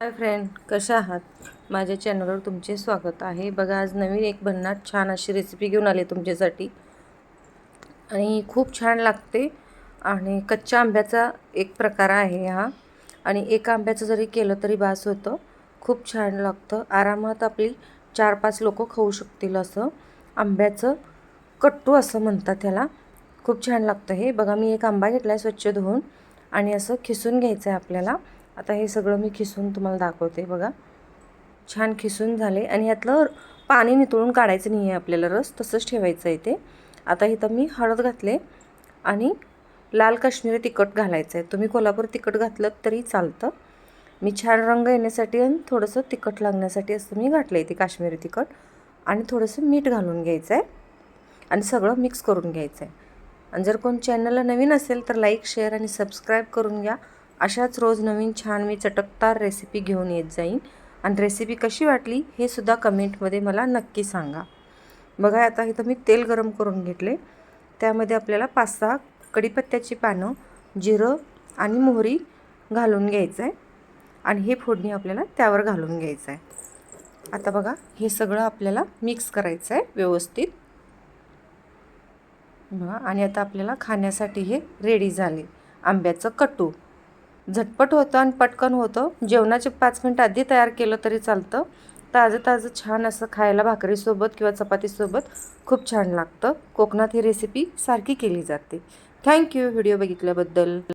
Hi friend कशा आहात? माझ्या चॅनलवर तुमचे स्वागत आहे. बघा आज नवीन एक भन्नाट छान अशी रेसिपी घेऊन आली तुमच्यासाठी. आणि खूप छान लागते आणि कच्च्या आंब्याचा एक प्रकार आहे हा. आणि एका आंब्याचं जरी केलं तरी बास होतं. खूप छान लागतं. आरामात आपली चार पाच लोक खाऊ शकतील असं. आंब्याचं कट्टू असं म्हणतात त्याला. खूप छान लागतं हे. बघा मी एक आंबा घेतला आहे स्वच्छ धुवून. आणि असं खिसून घ्यायचं आहे आपल्याला. आता हे सगळं मी खिसून तुम्हाला दाखवते बघा. छान खिसून झाले आणि यातलं पाणी नितळून काढायचं नाही आहे आपल्याला रस तसंच ठेवायचं आहे ते. आता इथं मी हळद घातले आणि लाल काश्मीरी तिखट घालायचं आहे तुम्ही कोल्हापूर तिखट घातलं तरी चालतं. मी छान रंग येण्यासाठी आणि थोडंसं तिखट लागण्यासाठी असं मी घातलं आहे ते काश्मीरी तिखट. आणि थोडंसं मीठ घालून घ्यायचं आहे आणि सगळं मिक्स करून घ्यायचं आहे आणि जर कोण चॅनलला नवीन असेल तर लाईक शेअर आणि सबस्क्राईब करून घ्या. अशाच रोज नवीन छान मी चटकदार रेसिपी घेऊन येत जाईन. आणि रेसिपी कशी वाटली हे सुद्धा कमेंटमध्ये मला नक्की सांगा. बघा आता इथं मी तेल गरम करून घेतले. त्यामध्ये आपल्याला पाच सहा कढीपत्त्याची पानं जिरं आणि मोहरी घालून घ्यायचं आहे आणि हे फोडणी आपल्याला त्यावर घालून घ्यायचं आहे आता बघा हे सगळं आपल्याला मिक्स करायचं आहे व्यवस्थित. बघा आणि आता आपल्याला खाण्यासाठी हे रेडी झाले आंब्याचं कटू. झटपट होतं आणि पटकन होतं. जेवणाचे पाच मिनटं आधी तयार केलं तरी चालतं. ताजं ताजं छान असं खायला भाकरीसोबत किंवा चपातीसोबत खूप छान लागतं. कोकणात ही रेसिपी सारखी केली जाते. Thank you video बघितल्याबद्दल.